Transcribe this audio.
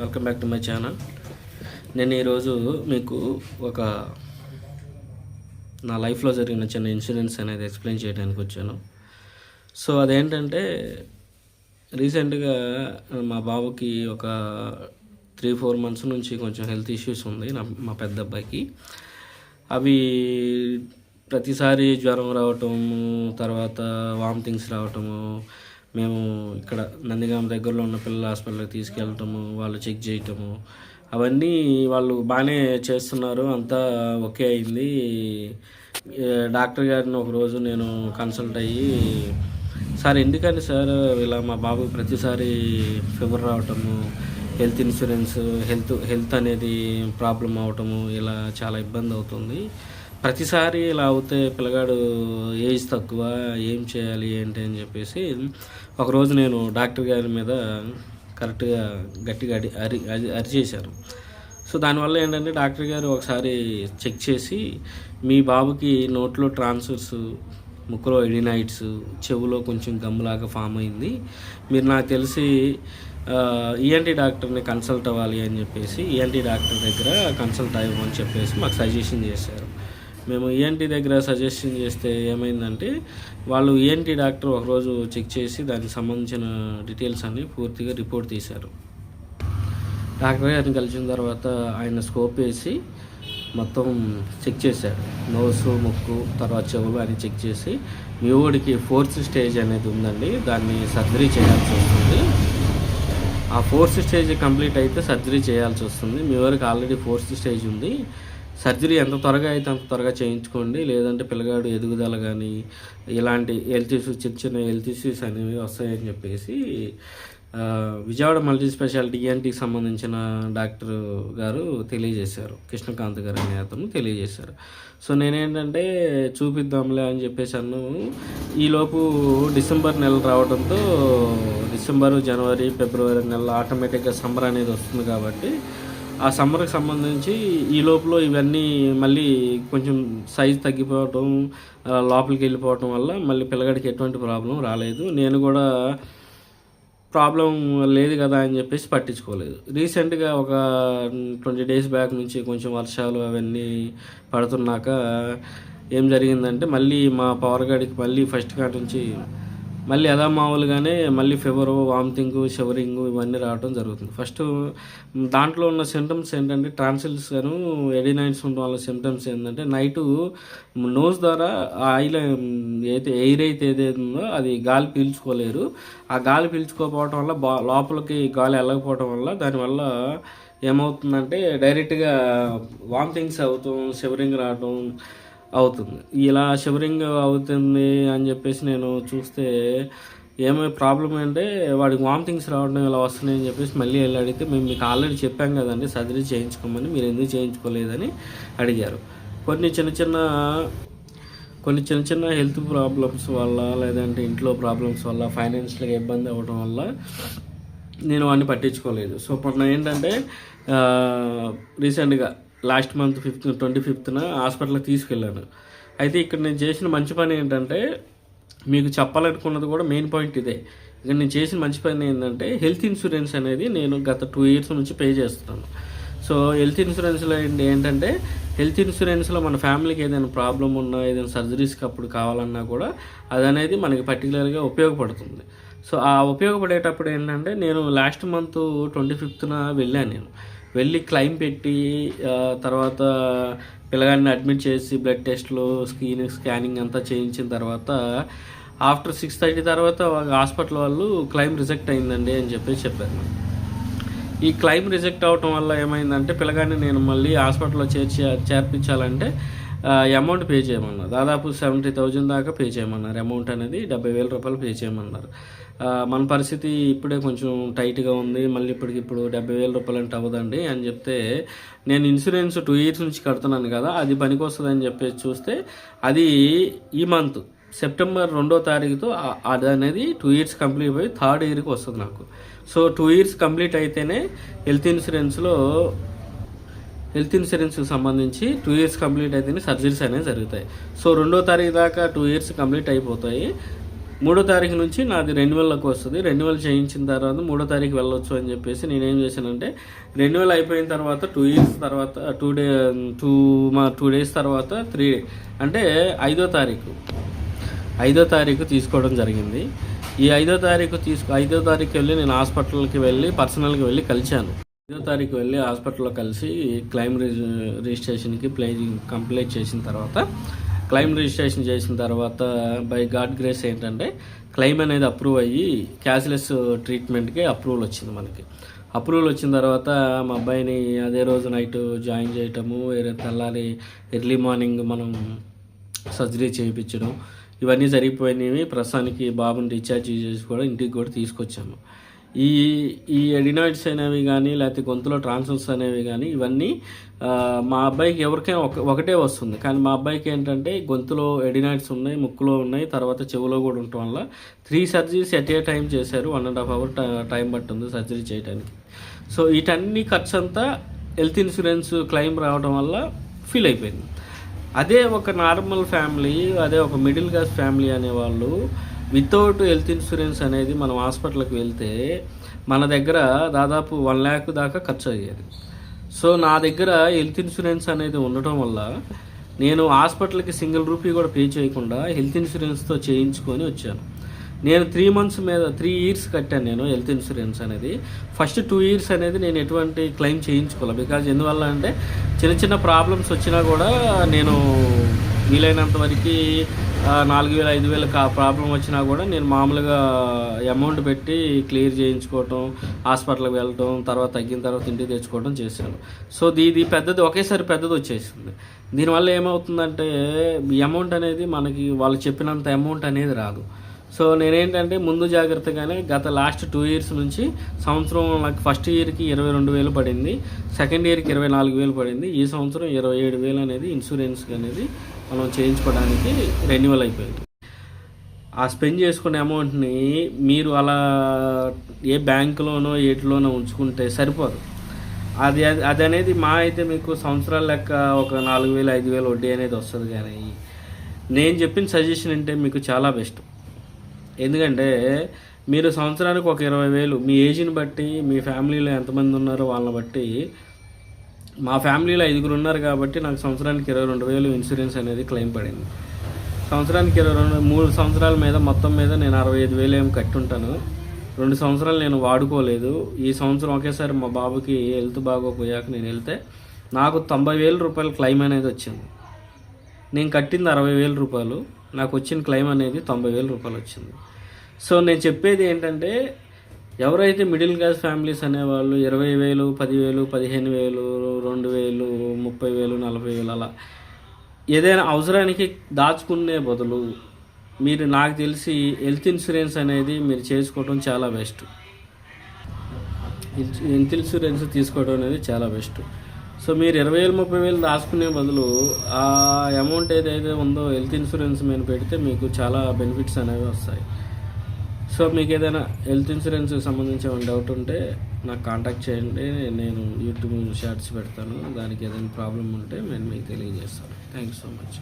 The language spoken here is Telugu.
Welcome back to my channel నేను ఈరోజు మీకు ఒక నా లైఫ్లో జరిగిన చిన్న ఇన్సూరెన్స్ అనేది ఎక్స్ప్లెయిన్ చేయడానికి వచ్చాను. సో అదేంటంటే రీసెంట్గా మా బాబుకి ఒక త్రీ ఫోర్ మంత్స్ నుంచి కొంచెం హెల్త్ ఇష్యూస్ ఉంది నా మా పెద్ద అబ్బాయికి. అవి ప్రతిసారి జ్వరం రావటము తర్వాత వామిటింగ్స్ రావటము మేము ఇక్కడ నందిగామ దగ్గరలో ఉన్న పిల్లల హాస్పిటల్కి తీసుకెళ్ళటము వాళ్ళు చెక్ చేయటము. అవన్నీ వాళ్ళు బాగానే చేస్తున్నారు అంతా ఓకే అయింది. డాక్టర్ గారిని ఒకరోజు నేను కన్సల్ట్ అయ్యి సార్ ఎందుకని సార్ ఇలా మా బాబు ప్రతిసారి ఫీవర్ రావటము హెల్త్ ఇన్సూరెన్స్ హెల్త్ హెల్త్ అనేది ప్రాబ్లం అవటము ఇలా చాలా ఇబ్బంది అవుతుంది. ప్రతిసారి ఇలా అవుతే పిల్లగాడు ఏజ్ తక్కువ ఏం చేయాలి ఏంటి అని చెప్పేసి ఒకరోజు నేను డాక్టర్ గారి మీద కరెక్ట్గా గట్టిగా అడి అరి అది అరిచేశాను. సో దానివల్ల ఏంటంటే డాక్టర్ గారు ఒకసారి చెక్ చేసి మీ బాబుకి నోట్లో ట్రాన్స్ఫర్స్ ముక్కులో ఎడినైట్స్ చెవులో కొంచెం గమ్ములాగా ఫామ్ అయింది. మీరు నాకు తెలిసి ఈఎన్టీ డాక్టర్ని కన్సల్ట్ అవ్వాలి అని చెప్పేసి ఈఎన్టీ డాక్టర్ దగ్గర కన్సల్ట్ అవ్వమని చెప్పేసి మాకు సజెషన్ చేశారు. మేము ఈఎన్టీ దగ్గర సజెషన్ చేస్తే ఏమైందంటే వాళ్ళు ఈఎన్టీ డాక్టర్ ఒకరోజు చెక్ చేసి దానికి సంబంధించిన డీటెయిల్స్ అన్ని పూర్తిగా రిపోర్ట్ తీశారు. డాక్టర్ గారిని కలిసిన తర్వాత ఆయన స్కోప్ వేసి మొత్తం చెక్ చేశారు. నోసు ముక్కు తర్వాత చెవులు అని చెక్ చేసి మీ ఊడికి ఫోర్త్ స్టేజ్ అనేది ఉందండి. దాన్ని సర్జరీ చేయాల్సి వస్తుంది. ఆ ఫోర్త్ స్టేజ్ కంప్లీట్ అయితే సర్జరీ చేయాల్సి వస్తుంది. మీ వరకు ఆల్రెడీ ఫోర్త్ స్టేజ్ ఉంది. సర్జరీ ఎంత త్వరగా అయితే అంత త్వరగా చేయించుకోండి. లేదంటే పిల్లగాడు ఎదుగుదల కానీ ఇలాంటి హెల్త్ ఇష్యూస్ చిన్న చిన్న హెల్త్ ఇష్యూస్ అనేవి వస్తాయని చెప్పేసి విజయవాడ మల్టీ స్పెషాలిటీ ఈఎన్టీకి సంబంధించిన డాక్టర్ గారు తెలియజేశారు. కృష్ణకాంత్ గారు అనే అతను తెలియజేశారు. సో నేనేంటంటే చూపిద్దాంలే అని చెప్పేసి అన్ను ఈలోపు డిసెంబర్ నెల రావడంతో డిసెంబరు జనవరి ఫిబ్రవరి నెల ఆటోమేటిక్గా సమ్మర్ అనేది వస్తుంది కాబట్టి ఆ సమ్మర్కి సంబంధించి ఈ లోపల ఇవన్నీ మళ్ళీ కొంచెం సైజ్ తగ్గిపోవటం లోపలికి వెళ్ళిపోవటం వల్ల మళ్ళీ పిల్లగాడికి ఎటువంటి ప్రాబ్లం రాలేదు. నేను కూడా ప్రాబ్లం లేదు కదా అని చెప్పేసి పట్టించుకోలేదు. రీసెంట్గా ఒక ట్వంటీ డేస్ బ్యాక్ నుంచి కొంచెం వర్షాలు అవన్నీ పడుతున్నాక ఏం జరిగిందంటే మళ్ళీ మా పవర్ గాడికి మళ్ళీ ఫస్ట్ కాడ నుంచి మళ్ళీ అదా మామూలుగానే మళ్ళీ ఫీవరు వామిటింగ్ షవరింగ్ ఇవన్నీ రావడం జరుగుతుంది. ఫస్ట్ దాంట్లో ఉన్న సిమ్టమ్స్ ఏంటంటే ట్రాన్సిల్స్ గాను ఎడినైన్స్ ఉండడం వల్ల సిమ్టమ్స్ ఏంటంటే నైటు నోస్ ద్వారా ఆయిల్ అయితే ఎయిర్ అయితే ఏదైతే ఉందో అది గాలి పీల్చుకోలేరు. ఆ గాలి పీల్చుకోకపోవడం వల్ల బా లోపలికి గాలి వెళ్ళకపోవడం వల్ల దానివల్ల ఏమవుతుందంటే డైరెక్ట్గా వామిటింగ్స్ అవుతాం షివరింగ్ రావటం అవుతుంది. ఇలా షివరింగ్ అవుతుంది అని చెప్పేసి నేను చూస్తే ఏమై ప్రాబ్లం అంటే వాడికి వామిటింగ్స్ రావడం ఇలా వస్తున్నాయని చెప్పేసి మళ్ళీ వెళ్ళి అడిగితే మేము మీకు ఆల్రెడీ చెప్పాం కదండి సర్జరీ చేయించుకోమని మీరు ఎందుకు చేయించుకోలేదని అడిగారు. కొన్ని చిన్న చిన్న కొన్ని చిన్న చిన్న హెల్త్ ప్రాబ్లమ్స్ వల్ల లేదంటే ఇంట్లో ప్రాబ్లమ్స్ వల్ల ఫైనాన్షియల్గా ఇబ్బంది అవ్వడం వల్ల నేను వాడిని పట్టించుకోలేదు. సో మొన్న ఏంటంటే రీసెంట్గా లాస్ట్ మంత్ ఫిఫ్త్ ట్వంటీ ఫిఫ్త్న హాస్పిటల్కి తీసుకెళ్ళాను. అయితే ఇక్కడ నేను చేసిన మంచి పని ఏంటంటే మీకు చెప్పాలనుకున్నది కూడా మెయిన్ పాయింట్ ఇదే. ఇక్కడ నేను చేసిన మంచి పని ఏంటంటే హెల్త్ ఇన్సూరెన్స్ అనేది నేను గత టూ ఇయర్స్ నుంచి పే చేస్తున్నాను. సో హెల్త్ ఇన్సూరెన్స్లో ఏంటి ఏంటంటే హెల్త్ ఇన్సూరెన్స్లో మన ఫ్యామిలీకి ఏదైనా ప్రాబ్లం ఉన్నా ఏదైనా సర్జరీస్కి అప్పుడు కావాలన్నా కూడా అది అనేది మనకి పర్టికులర్గా ఉపయోగపడుతుంది. సో ఆ ఉపయోగపడేటప్పుడు ఏంటంటే నేను లాస్ట్ మంత్ ట్వంటీ ఫిఫ్త్న వెళ్ళాను నేను. వెళ్ళి క్లైమ్ పెట్టి తర్వాత పిల్లగాడిని అడ్మిట్ చేసి బ్లడ్ టెస్ట్లు స్క్రీన్ స్కానింగ్ అంతా చేయించిన తర్వాత ఆఫ్టర్ సిక్స్ థర్టీ తర్వాత హాస్పిటల్ వాళ్ళు క్లైమ్ రిజెక్ట్ అయిందండి అని చెప్పేసి చెప్పారు. ఈ క్లైమ్ రిజెక్ట్ అవటం వల్ల ఏమైందంటే పిల్లగాడిని నేను మళ్ళీ హాస్పిటల్లో చేర్చి చేర్పించాలంటే అమౌంట్ పే చేయమన్నారు. దాదాపు సెవెంటీ థౌజండ్ దాకా పే చేయమన్నారు. అమౌంట్ అనేది డెబ్బై వేల రూపాయలు పే చేయమన్నారు. మన పరిస్థితి ఇప్పుడే కొంచెం టైట్గా ఉంది. మళ్ళీ ఇప్పటికి ఇప్పుడు డెబ్బై వేల రూపాయలు అంటే అవ్వదండి అని చెప్తే నేను ఇన్సూరెన్స్ టూ ఇయర్స్ నుంచి కడుతున్నాను కదా అది పనికొస్తుంది అని చెప్పేసి చూస్తే అది ఈ మంత్ సెప్టెంబర్ రెండో తారీఖుతో అది అనేది టూ ఇయర్స్ కంప్లీట్ అయిపోయి థర్డ్ ఇయర్కి వస్తుంది నాకు. సో టూ ఇయర్స్ కంప్లీట్ అయితేనే హెల్త్ ఇన్సూరెన్స్లో హెల్త్ ఇన్సూరెన్స్కి సంబంధించి టూ ఇయర్స్ కంప్లీట్ అయితేనే సర్జరీస్ అనేవి జరుగుతాయి. సో రెండో తారీఖు దాకా టూ ఇయర్స్ కంప్లీట్ అయిపోతాయి. మూడో తారీఖు నుంచి నాది రెన్యువల్లోకి వస్తుంది. రెన్యువల్ చేయించిన తర్వాత మూడో తారీఖు వెళ్ళొచ్చు అని చెప్పేసి నేనేం చేశానంటే రెన్యువల్ అయిపోయిన తర్వాత టూ ఇయర్స్ తర్వాత టూ డే టూ మా టూ డేస్ తర్వాత త్రీ అంటే ఐదో తారీఖు. ఐదో తారీఖు తీసుకోవడం జరిగింది. ఈ ఐదో తారీఖు తీసుకు ఐదో తారీఖు వెళ్ళి నేను హాస్పిటల్కి వెళ్ళి పర్సనల్కి వెళ్ళి కలిశాను. ఐదో తారీఖు వెళ్ళి హాస్పిటల్లో కలిసి క్లైమ్ రిజి- రిజిస్ట్రేషన్కి ప్లే కంప్లీట్ చేసిన తర్వాత క్లైమ్ రిజిస్ట్రేషన్ చేసిన తర్వాత బై గాడ్ గ్రేస్ ఏంటంటే క్లైమ్ అనేది అప్రూవ్ అయ్యి క్యాష్లెస్ ట్రీట్మెంట్కి అప్రూవల్ వచ్చింది మనకి. అప్రూవల్ వచ్చిన తర్వాత మా అబ్బాయిని అదే రోజు నైట్ జాయిన్ చేయటము వేరే తెల్లారి ఎర్లీ మార్నింగ్ మనం సర్జరీ చేయించడం ఇవన్నీ జరిగిపోయినవి ప్రస్తుతానికి బాబుని డిశ్చార్జ్ చేసి కూడా ఇంటికి కూడా తీసుకొచ్చాము. ఈ ఈ ఎడినాయిడ్స్ అనేవి కానీ లేకపోతే గొంతులో ట్రాన్స్ఫర్స్ అనేవి కానీ ఇవన్నీ మా అబ్బాయికి ఎవరికైనా ఒక ఒకటే వస్తుంది. కానీ మా అబ్బాయికి ఏంటంటే గొంతులో ఎడినాయిడ్స్ ఉన్నాయి ముక్కులో ఉన్నాయి తర్వాత చెవులో కూడా ఉండటం వల్ల three surgeries at a time చేశారు. One and half hour time పట్టుంది surgery చేయడానికి సో వీటన్ని ఖర్చు అంతా హెల్త్ ఇన్సూరెన్స్ క్లెయిమ్ రావడం వల్ల ఫీల్ అయిపోయింది. అదే ఒక నార్మల్ ఫ్యామిలీ అదే ఒక మిడిల్ క్లాస్ ఫ్యామిలీ అనేవాళ్ళు వితౌట్ హెల్త్ ఇన్సూరెన్స్ అనేది మనం హాస్పిటల్కి వెళ్తే మన దగ్గర దాదాపు వన్ ల్యాక్ దాకా ఖర్చు అయ్యేది. సో నా దగ్గర హెల్త్ ఇన్సూరెన్స్ అనేది ఉండటం వల్ల నేను హాస్పిటల్కి సింగిల్ రూపీ కూడా పే చేయకుండా హెల్త్ ఇన్సూరెన్స్తో చేయించుకొని వచ్చాను. నేను త్రీ మంత్స్ మీద త్రీ ఇయర్స్ కట్టాను నేను హెల్త్ ఇన్సూరెన్స్ అనేది. ఫస్ట్ టూ ఇయర్స్ అనేది నేను ఎటువంటి క్లెయిమ్ చేయించుకోవాలి బికాజ్ ఎందువల్ల అంటే చిన్న చిన్న ప్రాబ్లమ్స్ వచ్చినా కూడా నేను వీలైనంత వరకు నాలుగు వేల ఐదు వేల కా ప్రాబ్లం వచ్చినా కూడా నేను మామూలుగా అమౌంట్ పెట్టి క్లియర్ చేయించుకోవటం హాస్పిటల్కి వెళ్ళటం తర్వాత తగ్గిన తర్వాత ఇంటికి తెచ్చుకోవడం చేశాను. సో ఇది పెద్దది ఒకేసారి పెద్దది వచ్చేసింది. దీనివల్ల ఏమవుతుందంటే అమౌంట్ అనేది మనకి వాళ్ళు చెప్పినంత అమౌంట్ అనేది రాదు. సో నేనేంటంటే ముందు జాగ్రత్తగానే గత లాస్ట్ టూ ఇయర్స్ నుంచి సంవత్సరం నాకు ఫస్ట్ ఇయర్కి ఇరవై రెండు వేలు పడింది సెకండ్ ఇయర్కి ఇరవై నాలుగు వేలు పడింది ఈ సంవత్సరం ఇరవై ఏడు వేలు అనేది ఇన్సూరెన్స్ అనేది మనం చేయించుకోవడానికి రెన్యువల్ అయిపోయింది. ఆ స్పెండ్ చేసుకునే అమౌంట్ని మీరు అలా ఏ బ్యాంకులోనో ఏటిలోనో ఉంచుకుంటే సరిపోదు. అది అది అనేది మా అయితే మీకు సంవత్సరాల లెక్క ఒక నాలుగు వేలు ఐదు వేలు వడ్డీ అనేది వస్తుంది కానీ నేను చెప్పిన సజెషన్ అంటే మీకు చాలా బెస్ట్ ఎందుకంటే మీరు సంవత్సరానికి ఒక ఇరవై వేలు మీ ఏజ్ని బట్టి మీ ఫ్యామిలీలో ఎంతమంది ఉన్నారో వాళ్ళని బట్టి మా ఫ్యామిలీలో ఐదుగురు ఉన్నారు కాబట్టి నాకు సంవత్సరానికి ఇరవై రెండు వేలు ఇన్సూరెన్స్ అనేది క్లెయిమ్ పడింది. సంవత్సరానికి ఇరవై రెండు మూడు సంవత్సరాల మీద మొత్తం మీద నేను అరవై ఐదు వేలు ఏమి కట్టుంటాను. రెండు సంవత్సరాలు నేను వాడుకోలేదు. ఈ సంవత్సరం ఒకేసారి మా బాబుకి హెల్త్ బాగోపోయాక నేను వెళ్తే నాకు తొంభై వేల రూపాయలు క్లెయిమ్ అనేది వచ్చింది. నేను కట్టింది అరవై వేల రూపాయలు. నాకు వచ్చిన క్లెయిమ్ అనేది తొంభై వేల రూపాయలు వచ్చింది. సో నేను చెప్పేది ఏంటంటే ఎవరైతే మిడిల్ క్లాస్ ఫ్యామిలీస్ అనేవాళ్ళు ఇరవై వేలు పదివేలు పదిహేను వేలు రెండు వేలు ముప్పై వేలు నలభై వేలు అలా ఏదైనా అవసరానికి దాచుకునే బదులు మీరు నాకు తెలిసి హెల్త్ ఇన్సూరెన్స్ అనేది మీరు చేసుకోవడం చాలా బెస్ట్. హెల్త్ ఇన్సూరెన్స్ తీసుకోవడం అనేది చాలా బెస్ట్. సో మీరు ఇరవై వేలు ముప్పై వేలు దాచుకునే బదులు ఆ అమౌంట్ ఏదైతే ఉందో హెల్త్ ఇన్సూరెన్స్ మీద పెడితే మీకు చాలా బెనిఫిట్స్ అనేవి వస్తాయి. సో మీకు ఏదైనా హెల్త్ ఇన్సూరెన్స్కి సంబంధించి ఏమైనా డౌట్ ఉంటే నాకు కాంటాక్ట్ చేయండి. నేను యూట్యూబ్ షార్ట్స్ పెడతాను. దానికి ఏదైనా ప్రాబ్లం ఉంటే నేను మీకు తెలియజేస్తాను. Thank you so much